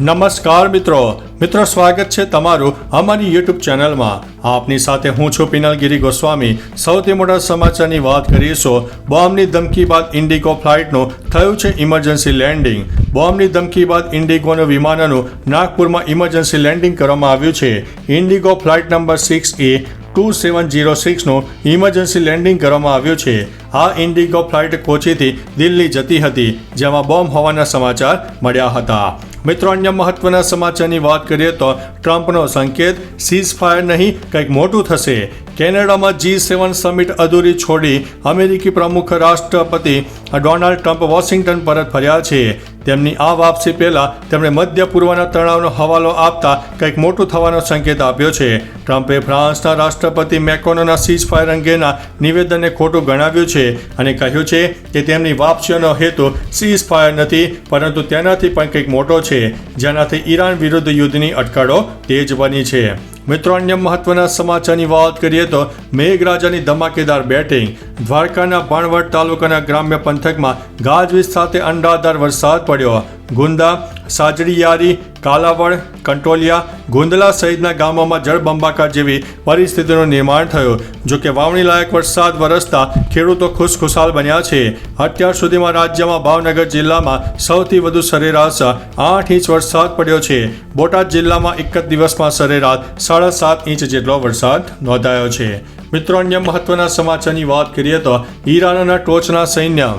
નમસ્કાર મિત્રો. મિત્રો, સ્વાગત છે તમારું અમારી યુટ્યુબ ચેનલમાં. આપની સાથે હું છું પિનલગીરી ગોસ્વામી. સૌથી મોટા સમાચારની વાત કરીશું બોમ્બની ધમકી બાદ ઇન્ડિગો ફ્લાઇટનું થયું છે ઇમરજન્સી લેન્ડિંગ. બોમ્બની ધમકી બાદ ઇન્ડિગોનું વિમાનનું નાગપુરમાં ઇમરજન્સી લેન્ડિંગ કરવામાં આવ્યું છે. IndiGo flight number six A two seven zero સિક્સનું emergency landing કરવામાં આવ્યું છે. આ ઇન્ડિગો ફ્લાઇટ કોચીથી દિલ્હી જતી હતી, જેમાં બોમ્બ હોવાના સમાચાર મળ્યા હતા. મિત્રો, અન્ય મહત્વના સમાચારની વાત કરીએ તો ટ્રમ્પનો સંકેત સીઝ ફાયર નહીં, કંઈક મોટું થશે. કેનેડામાં જી સેવન સમિટ અધૂરી છોડી અમેરિકી પ્રમુખ રાષ્ટ્રપતિ ડોનાલ્ડ ટ્રમ્પ વોશિંગ્ટન પરત ફર્યા છે. તેમની આ વાપસી પહેલા તેમણે મધ્ય પૂર્વના તણાવનો હવાલો આપતા કંઈક મોટું થવાનો સંકેત આપ્યો છે. ટ્રમ્પે ફ્રાન્સના રાષ્ટ્રપતિ મેકોનોના સીઝ ફાયર અંગેના નિવેદનને ખોટું ગણાવ્યું છે અને કહ્યું છે કે તેમની વાપસીઓનો હેતુ સીઝ ફાયર નથી, પરંતુ તેનાથી પણ કંઈક મોટો છે, જેનાથી ઈરાન વિરુદ્ધ યુદ્ધની અટકળો તેજ બની છે. મિત્રો, અન્ય મહત્વના સમાચારની વાત કરીએ તો મેઘરાજાની ધમાકેદાર બેટિંગ, દ્વારકાના ભાણવડ તાલુકાના ગ્રામ્ય પંથકમાં ગાજવીજ સાથે અંડાધાર વરસાદ પડ્યો. ગુંદા સાજડીયારી કાલાવડ, કંટોલિયા, ગુંદલા સહિતના ગામોમાં જળબંબાકાર જેવી પરિસ્થિતિનું નિર્માણ થયું. જો કે વાવણી લાયક વરસાદ વરસતા ખેડૂતો ખુશખુશાલ બન્યા છે. અત્યાર સુધીમાં રાજ્યમાં ભાવનગર જિલ્લામાં સૌથી વધુ સરેરાશ આઠ ઇંચ વરસાદ પડ્યો છે. બોટાદ જિલ્લામાં એક જ દિવસમાં સરેરાશ સાડા સાત ઇંચ જેટલો વરસાદ નોંધાયો છે. મિત્રો, અન્ય મહત્વના સમાચારની વાત કરીએ તો ઈરાનના ટોચના સૈન્ય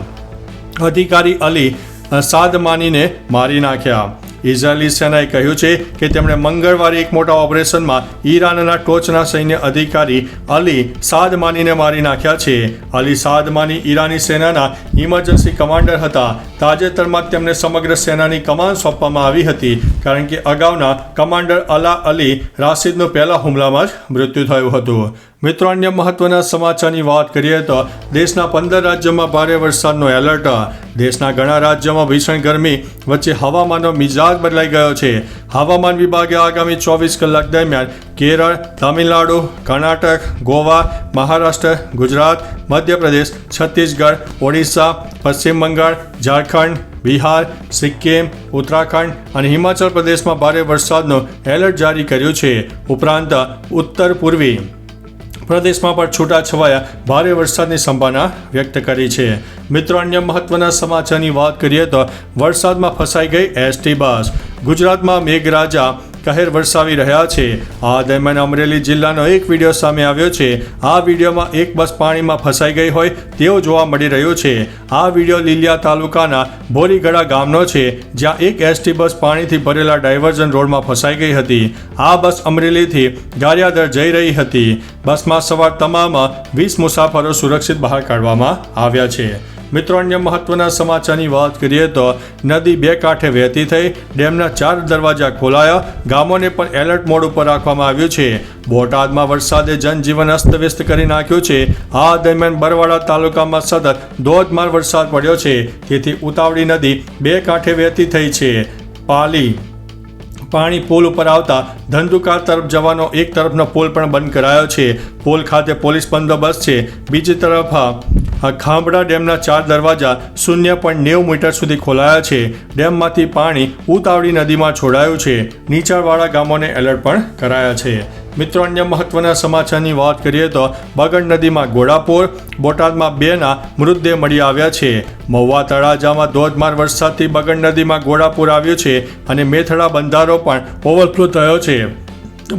અધિકારી અલી સાદમાનીને મારી નાખ્યા. ઇઝરાયેલી સેનાએ કહ્યું છે કે તેમણે મંગળવારે એક મોટા ઓપરેશનમાં ઈરાનના ટોચના સૈન્ય અધિકારી અલી સાદમાનીને મારી નાખ્યા છે. અલી સાદમાની ઈરાની સેનાના ઇમરજન્સી કમાન્ડર હતા. તાજેતરમાં તેમને સમગ્ર સેનાની કમાન સોંપવામાં આવી હતી, કારણ કે અગાઉના કમાન્ડર અલા અલી રાશિદનું પહેલા હુમલામાં જ મૃત્યુ થયું હતું. મિત્રો, અન્ય મહત્વના સમાચારની વાત કરીએ તો દેશના પંદર રાજ્યોમાં ભારે વરસાદનો એલર્ટ. દેશના ઘણા રાજ્યોમાં ભીષણ ગરમી વચ્ચે હવામાનનો મિજાજ બદલાઈ ગયો છે. હવામાન વિભાગે આગામી ચોવીસ કલાક દરમિયાન કેરળ, તમિલનાડુ, કર્ણાટક, ગોવા, મહારાષ્ટ્ર, ગુજરાત, મધ્યપ્રદેશ, છત્તીસગઢ, ઓડિશા, પશ્ચિમ બંગાળ, ઝારખંડ, બિહાર, સિક્કિમ, ઉત્તરાખંડ અને હિમાચલ પ્રદેશમાં ભારે વરસાદનો એલર્ટ જારી કર્યું છે. ઉપરાંત, ઉત્તર પૂર્વી પ્રદેશમાં પણ છૂટાછવાયા ભારે વરસાદની સંભાવના વ્યક્ત કરી છે. મિત્રો, અન્ય મહત્વના સમાચારની વાત કરીએ તો વરસાદમાં ફસાઈ ગઈ એસટી બસ. ગુજરાતમાં મેઘરાજા કહેર વરસાવી રહ્યા છે. આ દરમિયાન અમરેલી જિલ્લાનો એક વીડિયો સામે આવ્યો છે. આ વિડીયોમાં એક બસ પાણીમાં ફસાઈ ગઈ હોય તેવો જોવા મળી રહ્યો છે. આ વીડિયો લીલિયા તાલુકાના ભોરીગડા ગામનો છે, જ્યાં એક એસટી બસ પાણીથી ભરેલા ડાયવર્ઝન રોડમાં ફસાઈ ગઈ હતી. આ બસ અમરેલીથી ગારિયાદર જઈ રહી હતી. બસમાં સવાર તમામ વીસ મુસાફરો સુરક્ષિત બહાર કાઢવામાં આવ્યા છે. મિત્રો, અન્ય મહત્વના સમાચારની વાત કરીએ તો નદી બે કાંઠે વહેતી થઈ, ડેમના ચાર દરવાજા ખોલાયા, ગામોને પણ એલર્ટ મોડ ઉપર રાખવામાં આવ્યું છે. બોટાદમાં વરસાદે જનજીવન અસ્તવ્યસ્ત કરી નાખ્યું છે. આ દરમિયાન બરવાડા તાલુકામાં સતત ધોધમાર વરસાદ પડ્યો છે. તેથી ઉતાવળી નદી બે કાંઠે વહેતી થઈ છે. પાલી પાણી પુલ ઉપર આવતા ધંધુકાર તરફ જવાનો એક તરફનો પુલ પણ બંધ કરાયો છે. પુલ ખાતે પોલીસ બંદોબસ્ત છે. બીજી તરફ ખાંભડા ડેમના ચાર દરવાજા શૂન્ય પોઈન્ટ નેવું મીટર સુધી ખોલાયા છે. ડેમમાંથી પાણી ઉતાવળી નદીમાં છોડાયું છે. નીચાણવાળા ગામોને એલર્ટ પણ કરાયા છે. મિત્રો, અન્ય મહત્વના સમાચારની વાત કરીએ તો બગડ નદીમાં ઘોડાપુર બોટાદમાં બેના મૃતદેહ મળી આવ્યા છે. મહુવા તળાજામાં ધોધમાર વરસાદથી બગડ નદીમાં ઘોડાપુર આવ્યું છે અને મેથડા બંધારો પણ ઓવરફ્લો થયો છે.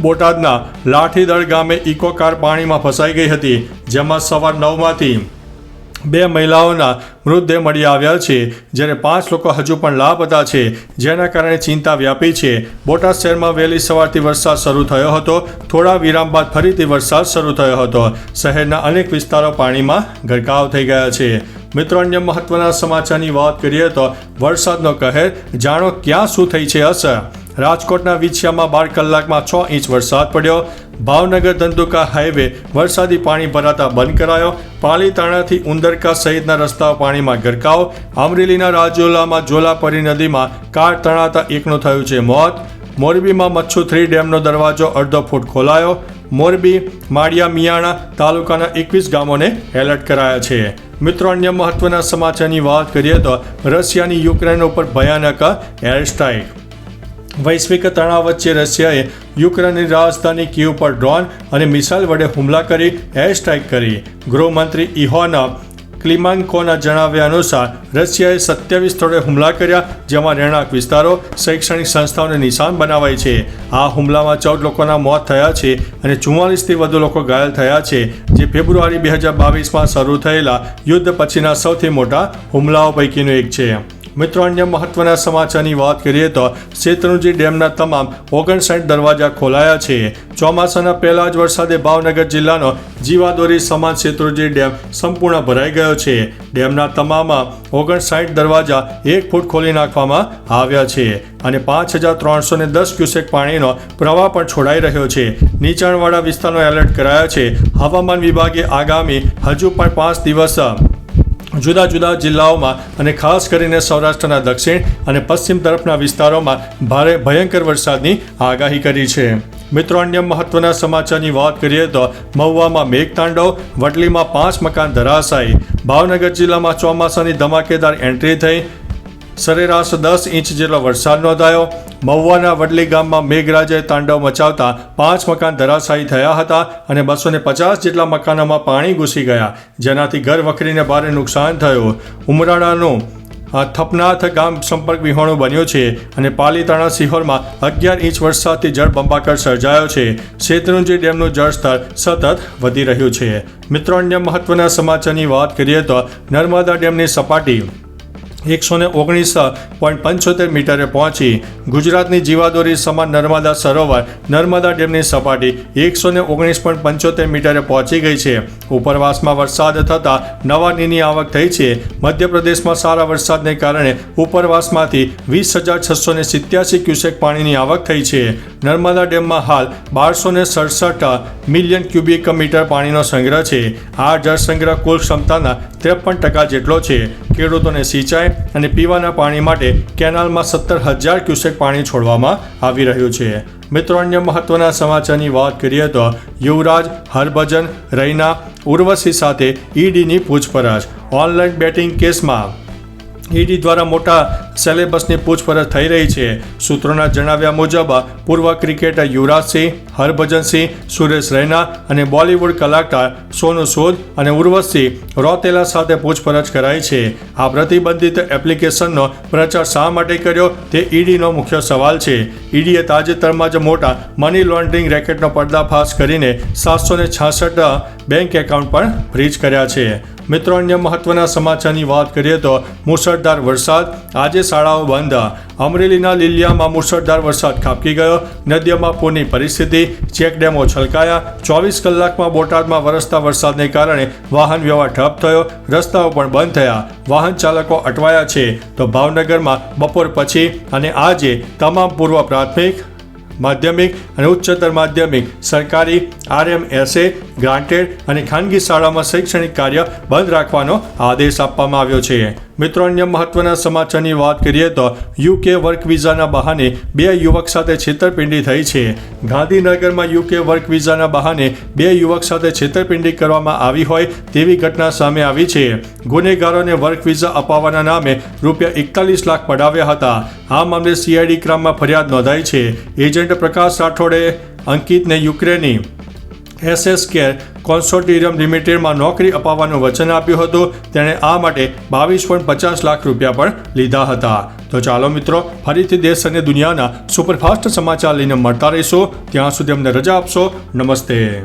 બોટાદના લાઠીદળ ગામે ઇકો કાર પાણીમાં ફસાઈ ગઈ હતી, જેમાં સવાર નવમાંથી બે મહિલાઓના મૃતદેહ મળી આવ્યા છે જ્યારે પાંચ લોકો હજુ પણ લાપતા છે, જેના કારણે ચિંતા વ્યાપી છે. બોટાદ શહેરમાં વહેલી સવારથી વરસાદ શરૂ થયો હતો. થોડા વિરામ બાદ ફરીથી વરસાદ શરૂ થયો હતો. શહેરના અનેક વિસ્તારો પાણીમાં ગરકાવ થઈ ગયા છે. મિત્રો, અન્ય મહત્વના સમાચારની વાત કરીએ તો વરસાદનો કહેર, જાણો ક્યાં શું થઈ છે અસર? રાજકોટના વિછિયામાં બાર કલાકમાં છ ઇંચ વરસાદ પડ્યો. ભાવનગર ધંધુકા હાઈવે વરસાદી પાણી ભરાતા બંધ કરાયો. પાલીતાણાથી ઉંદરકા સહિતના રસ્તાઓ પાણીમાં ગરકાવ. અમરેલીના રાજોલામાં જોલાપરી નદીમાં કાર તણાતા એકનું થયું છે મોત. મોરબીમાં મચ્છુ થ્રી ડેમનો દરવાજો અડધો ફૂટ ખોલાયો. મોરબી, માળિયા, મિયાણા તાલુકાના એકવીસ ગામોને એલર્ટ કરાયા છે. મિત્રો, અન્ય મહત્વના સમાચારની વાત કરીએ તો રશિયાની યુક્રેન ઉપર ભયાનક એર સ્ટ્રાઇક. વૈશ્વિક તણાવ વચ્ચે રશિયાએ યુક્રેનની રાજધાની કીવ પર ડ્રોન અને મિસાઇલ વડે હુમલા કરી એર સ્ટ્રાઇક કરી. ગૃહમંત્રી ઇહોના ક્લિમાન્કોના જણાવ્યા અનુસાર, રશિયાએ સત્યાવીસ સ્થળે હુમલા કર્યા, જેમાં રહેણાંક વિસ્તારો, શૈક્ષણિક સંસ્થાઓને નિશાન બનાવાઈ છે. આ હુમલામાં ચૌદ લોકોના મોત થયા છે અને ચુમ્માલીસથી વધુ લોકો ઘાયલ થયા છે, જે ફેબ્રુઆરી બે હજાર બાવીસમાં શરૂ થયેલા યુદ્ધ પછીના સૌથી મોટા હુમલાઓ પૈકીનો એક છે. મિત્રો, અન્ય મહત્વના સમાચારની વાત કરીએ તો શેત્રુંજી ડેમના તમામ ઓગણસાઠ દરવાજા ખોલાયા છે. ચોમાસાના પહેલા જ વરસાદે ભાવનગર જિલ્લાનો જીવાદોરી સમાન શેત્રુંજી ડેમ સંપૂર્ણ ભરાઈ ગયો છે. ડેમના તમામ ઓગણસાઠ દરવાજા એક ફૂટ ખોલી નાખવામાં આવ્યા છે અને પાંચ હજાર ત્રણસો ને દસ ક્યુસેક પાણીનો પ્રવાહ પણ છોડાઈ રહ્યો છે. નીચાણવાળા વિસ્તારનો એલર્ટ કરાયા છે. હવામાન વિભાગે આગામી હજુ પણ પાંચ દિવસ જુદા જુદા જિલ્લાઓમાં અને ખાસ કરીને સૌરાષ્ટ્રના દક્ષિણ અને પશ્ચિમ તરફના વિસ્તારોમાં ભારે ભયંકર વરસાદની આગાહી કરી છે. મિત્રો, અન્ય મહત્વના સમાચારની વાત કરીએ તો મહુવામાં મેઘતાંડવ, વડલીમાં પાંચ મકાન ધરાશાયી, ભાવનગર જિલ્લામાં ચોમાસાની ધમાકેદાર એન્ટ્રી થઈ સરેરાશ દસ ઇંચ જેટલો વરસાદ નોંધાયો. મહુવાના વડલી ગામમાં મેઘરાજાએ તાંડવ મચાવતા પાંચ મકાન ધરાશાયી થયા હતા અને બસો ને પચાસ જેટલા મકાનોમાં પાણી ઘૂસી ગયા. જેનાથી ઘર વખરીને ભારે નુકસાન થયું. ઉમરાણાનું થપનાથ ગામ સંપર્ક વિહોણું બન્યું છે અને પાલીતાણા સિહોરમાં અગિયાર ઇંચ વરસાદથી જળબંબાકાર સર્જાયો છે. શેત્રુંજી ડેમનું જળસ્તર સતત વધી રહ્યું છે. મિત્રો, અન્ય મહત્વના સમાચારની વાત કરીએ તો નર્મદા ડેમની સપાટી એકસો ને ઓગણીસ પોઈન્ટ પંચોતેર મીટરે પહોંચી ગુજરાતની જીવાદોરી સમાન નર્મદા સરોવર, નર્મદા ડેમની સપાટી એકસો ને ઓગણીસ પોઈન્ટ પંચોતેર મીટરે પહોંચી ગઈ છે. ઉપરવાસમાં વરસાદ થતાં નવા નીરની આવક થઈ છે. મધ્યપ્રદેશમાં સારા વરસાદને કારણે ઉપરવાસમાંથી વીસ હજાર છસો ને સિત્યાસી ક્યુસેક પાણીની આવક થઈ છે. નર્મદા ડેમમાં હાલ બારસો ને સડસઠ મિલિયન ક્યુબિક મીટર પાણીનો સંગ્રહ છે. આ જળ સંગ્રહ કુલ ક્ષમતાના ત્રેપન ટકા જેટલો છે. ખેડૂતોને સિંચાઈ અને પીવાના પાણી માટે કેનાલમાં સત્તર હજાર ક્યુસેક પાણી છોડવામાં આવી રહ્યું છે. મિત્રો, અન્ય મહત્વના સમાચારની વાત કરીએ તો યુવરાજ, હરભજન, રૈના, ઉર્વશી સાથે ઈડીની પૂછપરછ. ઓનલાઈન બેટિંગ કેસમાં ઈડી દ્વારા મોટા સેલેબસની પૂછપરછ થઈ રહી છે. સૂત્રોના જણાવ્યા મુજબ, પૂર્વ ક્રિકેટર યુવરાજસિંહ હરભજનસિંહ સુરેશ રૈના અને બોલિવૂડ કલાકાર સોનુ સૂદ અને ઉર્વશી રોતેલા સાથે પૂછપરછ કરાઈ છે. આ પ્રતિબંધિત એપ્લિકેશનનો પ્રચાર શા માટે કર્યો? તે ઈડીનો મુખ્ય સવાલ છે. ઈડીએ તાજેતરમાં જ મોટા મની લોન્ડરિંગ રેકેટનો પર્દાફાશ કરીને સાતસો ને છાસઠ બેંક એકાઉન્ટ પણ ફ્રીજ કર્યા છે. મિત્રો, અન્ય મહત્વના સમાચારની વાત કરીએ તો મુસળધાર વરસાદ. આજે શાળાઓ બંધ. અમરેલીના લીલિયામાં મુસળધાર વરસાદ ખાબકી ગયો. નદીઓમાં પૂરની પરિસ્થિતિ. ચેક ડેમો છલકાયા. ચોવીસ કલાકમાં બોટાદમાં વરસતા વરસાદને કારણે વાહન વ્યવહાર ઠપ થયો. રસ્તાઓ પણ બંધ થયા. વાહન ચાલકો અટવાયા છે. તો ભાવનગરમાં બપોર પછી અને આજે તમામ પૂર્વ પ્રાથમિક, માધ્યમિક અને ઉચ્ચતર માધ્યમિક સરકારી, આરએમએસએ, ગ્રાન્ટેડ અને ખાનગી શાળામાં શૈક્ષણિક કાર્ય બંધ રાખવાનો આદેશ આપવામાં આવ્યો છે. મિત્રો, અન્ય મહત્વના સમાચારની વાત કરીએ તો યુકે વર્ક વિઝાના બહાને બે યુવક સાથે છેતરપિંડી થઈ છે. ગાંધીનગરમાં યુકે વર્ક વિઝાના બહાને બે યુવક સાથે છેતરપિંડી કરવામાં આવી હોય તેવી ઘટના સામે આવી છે. ગુનેગારોને વર્ક વિઝા અપાવવાના નામે રૂપિયા એકતાલીસ લાખ પડાવ્યા હતા. આ મામલે સીઆઈડી ક્રમમાં ફરિયાદ નોંધાઈ છે. એજન્ટ પ્રકાશ રાઠોડે અંકિતને યુક્રેની એસએસ કેર કોન્સોર્ટિયમ લિમિટેડમાં નોકરી અપાવવાનું વચન આપ્યું હતું. તેણે આ માટે બાવીસ પોઈન્ટ પચાસ લાખ રૂપિયા પણ લીધા હતા. તો ચાલો મિત્રો, ફરીથી દેશ અને દુનિયાના સુપરફાસ્ટ સમાચાર લઈને મળતા રહીશું. ત્યાં સુધી અમને રજા આપશો. નમસ્તે.